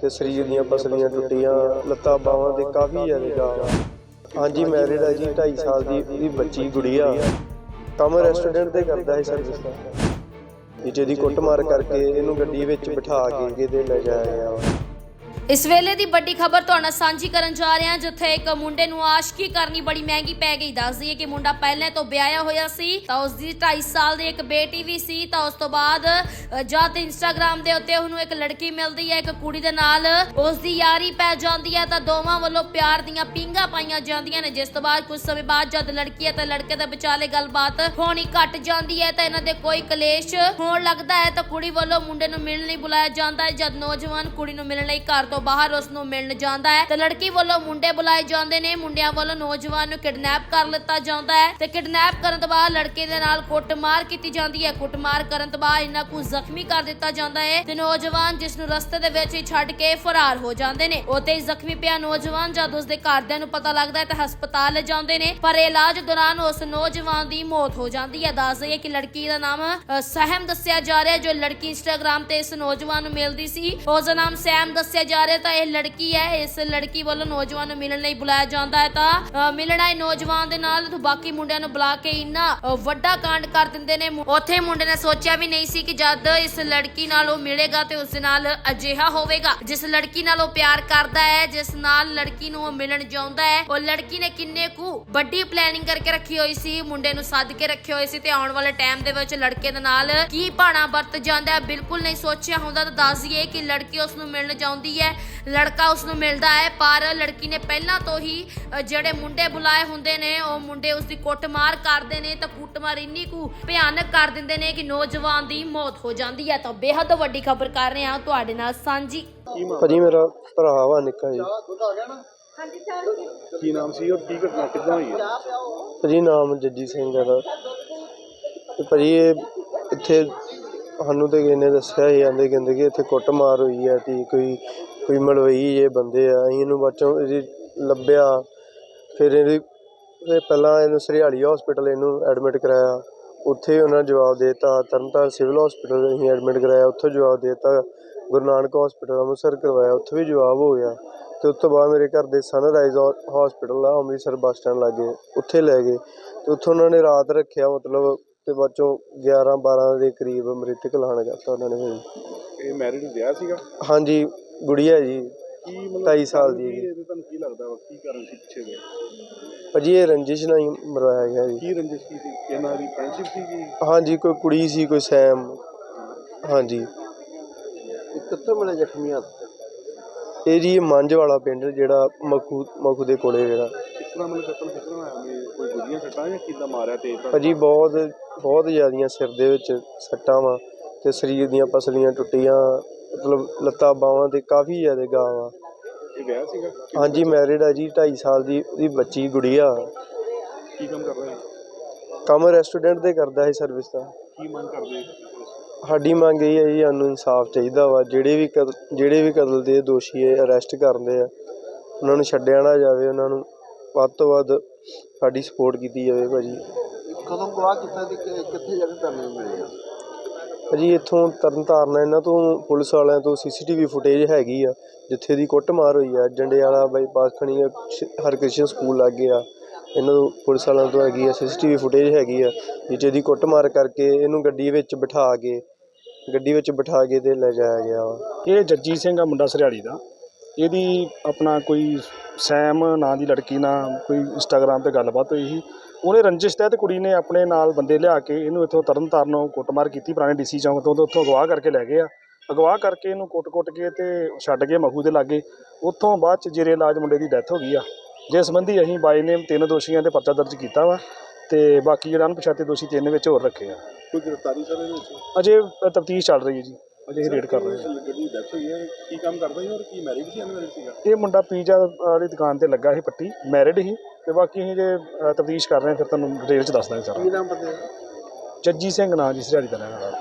ਤੇ ਸਰੀਰ ਦੀਆਂ ਪਸਲੀਆਂ ਟੁੱਟੀਆਂ, ਲੱਤਾਂ ਬਾਹਾਂ ਤੇ ਕਾਫੀ ਜ਼ਿਆਦਾ ਗਾਲ ਹਾਂਜੀ ਮੈਰਿਡ ਹੈ ਜੀ 2.5 ਸਾਲ ਦੀ ਇਹਦੀ ਬੱਚੀ ਗੁੜੀਆ। ਕੰਮ ਰੈਸਟੋਰੈਂਟ ਤੇ ਕਰਦਾ ਹੈ ਸਰਵਿਸ ਦਾ ਜਿਹਦੀ ਕੁੱਟਮਾਰ ਕਰਕੇ ਇਹਨੂੰ ਗੱਡੀ ਵਿੱਚ ਬਿਠਾ ਕੇ ਕਿਤੇ ਲੈ ਜਾਇਆ ਗਿਆ ਵਾ। ਇਸ ਵੇਲੇ ਦੀ ਵੱਡੀ ਖਬਰ ਤੁਹਾਡਾ ਸਾਂਝੀ ਕਰਨ ਜਾ ਰਹੇ ਹਾਂ, ਜਿੱਥੇ ਇੱਕ ਮੁੰਡੇ ਨੂੰ ਆਸ਼ਕੀ ਕਰਨੀ ਬੜੀ ਮਹਿੰਗੀ ਪੈ ਗਈ। ਦੱਸਦੀ ਹੈ ਕਿ ਮੁੰਡਾ ਪਹਿਲਾਂ ਤੋਂ ਵਿਆਹਿਆ ਹੋਇਆ ਸੀ, ਤਾਂ ਉਸ ਦੀ 2.5 ਸਾਲ ਦੀ ਇੱਕ ਬੇਟੀ ਵੀ ਸੀ, ਤਾਂ ਉਸ ਤੋਂ ਬਾਅਦ ਜਦ ਇੰਸਟਾਗ੍ਰam ਦੇ ਉੱਤੇ ਉਹਨੂੰ ਇੱਕ ਲੜਕੀ ਮਿਲਦੀ ਹੈ, ਇੱਕ ਕੁੜੀ ਦੇ ਨਾਲ। ਉਸ ਦੀ ਯਾਰੀ ਪੈ ਜਾਂਦੀ ਹੈ, ਤਾਂ ਦੋਵਾਂ ਵੱਲੋਂ ਪਿਆਰ ਦੀਆਂ ਪਿੰਗਾ ਪਾਈਆਂ ਜਾਂਦੀਆਂ ਨੇ। ਜਿਸ ਤੋਂ ਬਾਅਦ ਕੁਝ ਸਮੇਂ ਬਾਅਦ ਜਦ ਲੜਕੀ ਅਤੇ ਲੜਕੇ ਦੇ ਵਿਚਾਲੇ ਗੱਲਬਾਤ ਹੋਣੀ ਘਟ ਜਾਂਦੀ ਹੈ, ਤਾਂ ਇਹਨਾਂ ਦੇ ਕੋਈ ਕਲੇਸ਼ ਹੋਣ ਲੱਗਦਾ ਹੈ, ਤਾਂ ਕੁੜੀ ਵੱਲੋਂ ਮੁੰਡੇ ਨੂੰ ਮਿਲਣ ਲਈ ਬੁਲਾਇਆ ਜਾਂਦਾ ਹੈ। ਜਦ ਨੌਜਵਾਨ ਕੁੜੀ ਨੂੰ ਮਿਲਣ ਲਈ ਘਰ ਤੋਂ ਬਾਹਰ ਉਸ ਨੂੰ ਮਿਲਣ ਜਾਂਦਾ ਹੈ ਤੇ ਲੜਕੀ ਵੱਲੋਂ ਮੁੰਡੇ ਬੁਲਾਏ ਜਾਂਦੇ ਨੇ। ਮੁੰਡਿਆਂ ਵੱਲੋਂ ਨੌਜਵਾਨ ਨੂੰ ਕਿਡਨੈਪ ਕਰ ਲਿੱਤਾ ਜਾਂਦਾ ਹੈ ਤੇ ਕਿਡਨੈਪ ਕਰਨ ਤੋਂ ਬਾਅਦ ਲੜਕੇ ਦੇ ਨਾਲ ਕੁੱਟਮਾਰ ਕੀਤੀ ਜਾਂਦੀ ਹੈ। ਕੁੱਟਮਾਰ ਕਰਨ ਤੋਂ ਬਾਅਦ ਇਹਨਾਂ ਨੂੰ ਜ਼ਖਮੀ ਕਰ ਦਿੱਤਾ ਜਾਂਦਾ ਹੈ ਤੇ ਨੌਜਵਾਨ ਜਿਸ ਨੂੰ ਰਸਤੇ ਦੇ ਵਿੱਚ ਹੀ ਛੱਡ ਕੇ ਫਰਾਰ ਹੋ ਜਾਂਦੇ ਨੇ। ਉਤੇ ਹੀ ਜ਼ਖਮੀ ਪਿਆ ਨੌਜਵਾਨ ਜਦ ਉਸਦੇ ਘਰਦਿਆਂ ਨੂੰ ਪਤਾ ਲੱਗਦਾ ਹੈ ਤਾਂ ਹਸਪਤਾਲ ਲੈ ਜਾਂਦੇ ਨੇ, ਪਰ ਇਲਾਜ ਦੌਰਾਨ ਉਸ ਨੌਜਵਾਨ ਦੀ ਮੌਤ ਹੋ ਜਾਂਦੀ ਹੈ। ਦੱਸ ਦਈਏ ਕਿ ਲੜਕੀ ਦਾ ਨਾਮ ਸਹਿਮ ਦੱਸਿਆ ਜਾ ਰਿਹਾ ਜੋ ਲੜਕੀ ਇੰਸਟਾਗ੍ਰam ਤੇ ਇਸ ਨੌਜਵਾਨ ਨੂੰ ਮਿਲਦੀ ਸੀ। ਉਸ ਦਾ ਨਾਮ ਸਹਿਮ ਦੱਸਿਆ ਜਾ ਰਿਹਾ ਤਾਂ ਇਹ ਲੜਕੀ ਹੈ ਇਸ ਲੜਕੀ ਵੱਲੋਂ ਨੌਜਵਾਨ ਨੂੰ ਮਿਲਣ ਲਈ ਬੁਲਾਇਆ ਜਾਂਦਾ ਹੈ ਤਾਂ ਅ, ਮਿਲਣ ਆਏ ਨੌਜਵਾਨ ਦੇ ਨਾਲ ਬਾਕੀ ਮੁੰਡਿਆਂ ਨੂੰ ਬੁਲਾ ਕੇ ਇੰਨਾ ਵੱਡਾ ਕਾਂਡ ਕਰ ਦਿੰਦੇ ਨੇ। ਉੱਥੇ ਮੁੰਡੇ ਨੇ ਸੋਚਿਆ ਵੀ ਨਹੀਂ ਸੀ ਕਿ ਜਦ ਇਸ ਲੜਕੀ ਨਾਲ ਉਹ ਮਿਲੇਗਾ ਤੇ ਉਸ ਦੇ ਨਾਲ ਅਜਿਹਾ ਹੋਵੇਗਾ। ਜਿਸ ਲੜਕੀ ਨਾਲ ਉਹ ਪਿਆਰ ਕਰਦਾ ਹੈ ਜਿਸ ਨਾਲ ਲੜਕੀ ਨੂੰ ਉਹ ਮਿਲਣ ਜਾਉਂਦਾ ਹੈ ਉਹ ਲੜਕੀ ਨੇ ਕਿੰਨੇ ਕੁ ਵੱਡੀ ਪਲੈਨਿੰਗ ਕਰਕੇ ਰੱਖੀ ਹੋਈ ਸੀ ਮੁੰਡੇ ਨੂੰ ਸੱਦ ਕੇ ਰੱਖੇ ਹੋਏ ਸੀ ਤੇ ਆਉਣ ਵਾਲੇ ਟਾਈਮ ਦੇ ਵਿੱਚ ਲੜਕੇ ਦੇ ਨਾਲ ਕੀ ਭਾਣਾ ਵਰਤ ਜਾਂਦਾ ਬਿਲਕੁਲ ਨਹੀਂ ਸੋਚਿਆ ਹੁੰਦਾ। ਤਾਂ ਦੱਸ ਦਈਏ ਕਿ ਲੜਕੀ ਉਸ ਨੂੰ ਮਿਲਣ ਜਾਂਦੀ ਹੈ ਲੜਕਾ ਉਸ ਨੂੰ ਮਿਲਦਾ ਹੈ ਪਰ ਲੜਕੀ ਨੇ ਪਹਿਲਾਂ ਤੋਂ ਹੀ ਜਿਹੜੇ ਮੁੰਡੇ ਬੁਲਾਏ ਹੁੰਦੇ ਨੇ ਉਹ ਮੁੰਡੇ ਉਸ ਦੀ ਕੁੱਟਮਾਰ ਕਰਦੇ ਨੇ ਤਾਂ ਕੁੱਟਮਾਰ ਇੰਨੀ ਕੁ ਭਿਆਨਕ ਕਰ ਦਿੰਦੇ ਨੇ ਕਿ ਨੌਜਵਾਨ ਦੀ ਮੌਤ ਹੋ ਜਾਂਦੀ ਹੈ। ਤਾਂ ਬੇਹੱਦ ਵੱਡੀ ਖਬਰ ਕਰ ਰਹੇ ਹਾਂ ਤੁਹਾਡੇ ਨਾਲ ਸਾਂਝੀ। ਭਾਜੀ ਮੇਰਾ ਭਰਾ ਵਾ ਨਿੱਕਾ ਜੀ। ਕੀ ਨਾਮ ਸੀ ਔਰ ਕੀ ਘਟਨਾ ਕਿੱਦਾਂ ਹੋਈ ਹੈ? ਭਾਜੀ ਨਾਮ ਜੱਜੀ ਸਿੰਘ ਹੈ ਦਾ ਤੇ ਭਾਜੀ ਇਹ ਇੱਥੇ ਸਾਨੂੰ ਤੇ ਕਿਸੇ ਨੇ ਦੱਸਿਆ ਸੀ ਆਂਦੇ ਕਹਿੰਦੇ ਕਿ ਇੱਥੇ ਕੁੱਟਮਾਰ ਹੋਈ ਹੈ ਤੇ ਕੋਈ ਕੋਈ ਮਲਵਈ ਜੇ ਬੰਦੇ ਆ ਅਸੀਂ ਇਹਨੂੰ ਬਾਅਦੋਂ ਇਹਦੀ ਲੱਭਿਆ। ਫਿਰ ਇਹਦੀ ਫਿਰ ਪਹਿਲਾਂ ਇਹਨੂੰ ਸਰਿਆਲੀ ਹਸਪੀਟਲ ਇਹਨੂੰ ਐਡਮਿਟ ਕਰਾਇਆ। ਉੱਥੇ ਉਹਨਾਂ ਜਵਾਬ ਦੇ ਦਿੱਤਾ ਤਰਨਤਾਰਨ ਸਿਵਲ ਹਸਪੀਟਲ ਅਸੀਂ ਐਡਮਿਟ ਕਰਾਇਆ ਉੱਥੋਂ ਜਵਾਬ ਦੇ ਦਿੱਤਾ। ਗੁਰੂ ਨਾਨਕ ਹਸਪੀਟਲ ਅੰਮ੍ਰਿਤਸਰ ਕਰਵਾਇਆ ਉੱਥੇ ਵੀ ਜਵਾਬ ਹੋ ਗਿਆ। ਤੇ ਉਸ ਤੋਂ ਬਾਅਦ ਮੇਰੇ ਘਰ ਦੇ ਸਨਰਾਈਜ਼ ਹਸਪੀਟਲ ਆ ਅੰਮ੍ਰਿਤਸਰ ਬੱਸ ਸਟੈਂਡ ਲਾਗੇ ਉੱਥੇ ਲੈ ਗਏ। ਤੇ ਉੱਥੋਂ ਉਹਨਾਂ ਨੇ ਰਾਤ ਰੱਖਿਆ ਮਤਲਬ ਤੇ ਬਾਅਦ ਚੋਂ 11 12 ਦੇ ਕਰੀਬ ਮ੍ਰਿਤਕ ਐਲਾਨ ਕਰਤਾ ਉਹਨਾਂ ਨੇ ਇਹ ਮੈਰਿਡ ਵਿਆਹ ਸੀਗਾ? ਹਾਂਜੀ। ਗੁੜੀਆ ਜੀ ਕੀ ਮਤਲਬ ਸਾਲ ਦੀ ਹੈਗੀ। ਤੁਹਾਨੂੰ ਕੀ ਲੱਗਦਾ ਵਾ? ਕੀ ਕਾਰਨ ਸੀ ਪਿੱਛੇ ਦੇ? ਭਾਜੀ ਇਹ ਰੰਜਿਸ਼ ਨਾਲ ਹੀ ਮਰਵਾਇਆ ਗਿਆ ਜੀ। ਕੀ ਰੰਜਿਸ਼ ਕੀ ਸੀ? ਇਹਨਾਂ ਦੀ ਫਰੈਂਡਸ਼ਿਪ ਸੀ ਕੀ? ਹਾਂਜੀ ਕੋਈ ਕੁੜੀ ਸੀ ਕੋਈ ਸੈਮ ਹਾਂਜੀ। ਕਿੱਥੇ ਮਿਲੇ ਜ਼ਖਮੀਆਂ ਇਹ ਜੀ ਮੰਝ ਵਾਲਾ ਪਿੰਡ ਜਿਹੜਾ ਮਖੂ ਮਖੂ ਦੇ ਕੋਲੇ ਜਿਹੜਾ। ਕਿਸ ਤਰ੍ਹਾਂ ਮਤਲਬ ਕਤਲ ਕਿਸ ਤਰ੍ਹਾਂ ਹੋਇਆ ਵੀ ਕੋਈ ਗੁੱਡੀਆਂ ਸੱਟਾਂ ਜਾਂ ਕਿੱਦਾਂ ਮਾਰਿਆ ਤੇ ਭਾਜੀ ਬਹੁਤ ਬਹੁਤ ਜ਼ਿਆਦੀਆਂ ਸਿਰ ਦੇ ਵਿੱਚ ਸੱਟਾਂ ਵਾ। ਤੇ ਸਰੀਰ ਦੀਆਂ ਪਸਲੀਆਂ ਟੁੱਟੀਆਂ ਮਤਲਬ ਲੱਤਾਂ ਬਾਹਾਂ ਤੇ ਕਾਫੀ ਜ਼ਿਆਦਾ ਗਾਲ ਵਾ। ਇਹ ਵਿਆਹ ਸੀਗਾ? ਹਾਂਜੀ ਮੈਰਿਡ ਹੈ ਜੀ 2.5 ਸਾਲ ਦੀ ਉਹਦੀ ਬੱਚੀ ਗੁੜੀਆ। ਕੀ ਕੰਮ ਕਰ ਰਹੇ? ਕੰਮ ਰੈਸਟੋਰੈਂਟ ਤੇ ਕਰਦਾ ਹੈ ਸਰਵਿਸ ਦਾ। ਕੀ ਮੰਗ ਕਰਦੇ ਸਾਡੀ ਮੰਗ ਇਹ ਹੈ ਜੀ ਸਾਨੂੰ ਇਨਸਾਫ ਚਾਹੀਦਾ ਵਾ। ਜਿਹੜੇ ਵੀ ਜਿਹੜੇ ਵੀ ਕਤਲ ਦੇ ਦੋਸ਼ੀ ਹੈ ਅਰੈਸਟ ਕਰਦੇ ਆ ਉਹਨਾਂ ਨੂੰ ਛੱਡਿਆ ਨਾ ਜਾਵੇ ਉਹਨਾਂ ਨੂੰ ਵੱਧ ਤੋਂ ਵੱਧ ਸਾਡੀ ਸਪੋਰਟ ਕੀਤੀ ਜਾਵੇ ਭਾਜੀ। ਕਦੋਂ ਗਵਾਹ ਕੀਤਾ ਤੇ ਕਿੱਥੇ ਜਾ ਕੇ ਕਰਨੇ ਮਿਲੇ ਜੀ ਇੱਥੋਂ ਤਰਨਤਾਰਨ ਇਹਨਾਂ ਤੋਂ ਪੁਲਿਸ ਵਾਲਿਆਂ ਤੋਂ ਸੀਸੀਟੀਵੀ ਫੁਟੇਜ ਹੈਗੀ ਆ, ਜਿੱਥੇ ਦੀ ਕੁੱਟਮਾਰ ਹੋਈ ਆ, ਜੰਡਿਆਲਾ ਬਾਈਪਾਸ ਖਣੀ ਹਰਕ੍ਰਿਸ਼ਨ ਸਕੂਲ ਲੱਗੇ ਆ, ਇਹਨਾਂ ਤੋਂ ਪੁਲਿਸ ਵਾਲਿਆਂ ਤੋਂ ਹੈਗੀ ਆ, ਸੀਸੀਟੀਵੀ ਫੁਟੇਜ ਹੈਗੀ ਆ ਜਿਹਦੀ ਕੁੱਟਮਾਰ ਕਰਕੇ ਇਹਨੂੰ ਗੱਡੀ ਵਿੱਚ ਬਿਠਾ ਕੇ, ਗੱਡੀ ਵਿੱਚ ਬਿਠਾ ਕੇ ਤੇ ਲੈ ਜਾਇਆ ਗਿਆ ਵਾ। ਇਹ ਜੱਜੀ ਸਿੰਘ ਆ, ਮੁੰਡਾ ਸਰਿਆਲੀ ਦਾ। ਇਹਦੀ ਆਪਣਾ ਕੋਈ ਸੈਮ ਨਾਂ ਦੀ ਲੜਕੀ ਨਾਲ ਕੋਈ ਇੰਸਟਾਗ੍ਰਾਮ ਤੇ ਗੱਲਬਾਤ ਹੋਈ ਸੀ। ਉਹਨੇ ਰੰਜਿਸ਼ ਤਹਿਤ ਕੁੜੀ ਨੇ ਆਪਣੇ ਨਾਲ ਬੰਦੇ ਲਿਆ ਕੇ ਇਹਨੂੰ ਇੱਥੋਂ ਤਰਨਤਾਰਨੋਂ ਕੁੱਟਮਾਰ ਕੀਤੀ ਪੁਰਾਣੇ ਡੀਸੀ ਚੌਂਕ ਤੋਂ ਤੇ ਉੱਥੋਂ ਅਗਵਾ ਕਰਕੇ ਲੈ ਗਏ ਆ। ਅਗਵਾ ਕਰਕੇ ਇਹਨੂੰ ਕੁੱਟ-ਕੁੱਟ ਕੇ ਤੇ ਛੱਡ ਗਏ ਮਖੂ ਦੇ ਲਾਗੇ। ਉੱਥੋਂ ਬਾਅਦ ਚ ਜੇਰੇ ਇਲਾਜ ਮੁੰਡੇ ਦੀ ਡੈਥ ਹੋ ਗਈ ਆ। ਜਿਸ ਸੰਬੰਧੀ ਅਸੀਂ ਬਾਈ ਨੇਮ ਤਿੰਨ ਦੋਸ਼ੀਆਂ ਤੇ ਪਰਚਾ ਦਰਜ ਕੀਤਾ ਵਾ ਤੇ ਬਾਕੀ ਜਿਹੜਾ ਅਣਪਛਾਤੇ ਦੋਸ਼ੀ ਤਿੰਨ ਵਿੱਚ ਹੋਰ ਰੱਖੇ ਆ। ਕੋਈ ਗ੍ਰਿਫਤਾਰੀ ਸਰ ਇਹਦੇ ਵਿੱਚ ਅਜੇ ਤਫਤੀਸ਼ ਚੱਲ ਰਹੀ ਹੈ ਜੀ। ਅਜੇ ਰੇਡ ਕਰ ਰਹੇ ਹਾਂ ਗੱਡੀ ਡੈਥ ਹੋਈ ਹੈ ਕੀ ਕੰਮ ਕਰਦਾ ਸੀ ਔਰ ਕੀ ਮੈਰਿਡ ਸੀ ਅਨਮੈਰਿਡ ਸੀਗਾ? ਇਹ ਮੁੰਡਾ ਪੀਜ਼ਾ ਵਾਲੀ ਦੁਕਾਨ ਤੇ ਲੱਗਾ ਸੀ ਪੱਟੀ ਮੈਰਿਡ ਹੀ ਤੇ ਬਾਕੀ ਅਸੀਂ ਜੇ ਤਫਤੀਸ਼ ਕਰ ਰਹੇ ਹਾਂ ਫਿਰ ਤੁਹਾਨੂੰ ਡਿਟੇਲ ਚ ਦੱਸ ਦਾਂਗੇ ਸਾਰਾ। ਨਾਮ ਜੱਜੀ ਸਿੰਘ ਨਾਂ ਜੀ ਸਰਿਆੜੀ ਦਾ ਰਹਿਣ ਵਾਲਾ।